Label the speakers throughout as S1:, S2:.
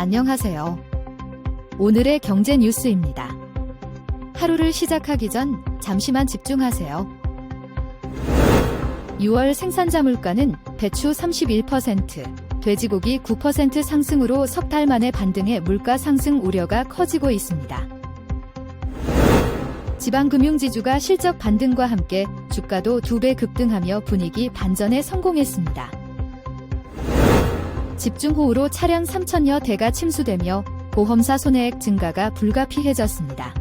S1: 안녕하세요. 오늘의 경제 뉴스입니다. 하루를 시작하기 전 잠시만 집중하세요. 6월 생산자 물가는 배추 31%, 돼지고기 9% 상승으로 석 달 만에 반등해 물가 상승 우려가 커지고 있습니다. 지방금융지주가 실적 반등과 함께 주가도 두 배 급등하며 분위기 반전에 성공했습니다. 집중호우로 차량 3천여 대가 침수되며 보험사 손해액 증가가 불가피해졌습니다.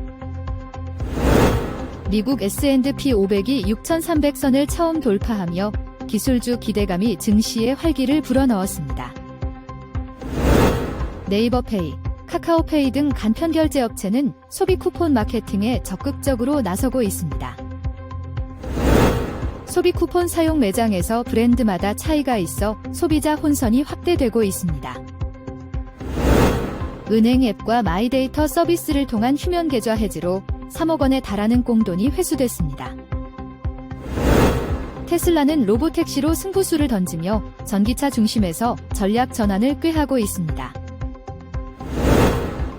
S1: 미국 S&P 500이 6,300선을 처음 돌파하며 기술주 기대감이 증시에 활기를 불어넣었습니다. 네이버페이, 카카오페이 등 간편 결제 업체는 소비 쿠폰 마케팅에 적극적으로 나서고 있습니다. 소비 쿠폰 사용 매장에서 브랜드마다 차이가 있어 소비자 혼선이 확대되고 있습니다. 은행 앱과 마이데이터 서비스를 통한 휴면 계좌 해지로 3억 원에 달하는 꽁돈이 회수됐습니다. 테슬라는 로보택시로 승부수를 던지며 전기차 중심에서 전략 전환을 꾀하고 있습니다.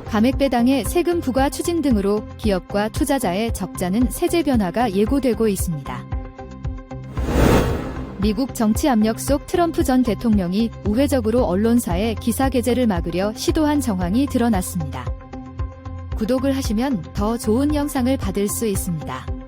S1: 감액 배당의 세금 부과 추진 등으로 기업과 투자자의 적자는 세제 변화가 예고되고 있습니다. 미국 정치 압력 속 트럼프 전 대통령이 우회적으로 언론사의 기사 게재를 막으려 시도한 정황이 드러났습니다. 구독을 하시면 더 좋은 영상을 받을 수 있습니다.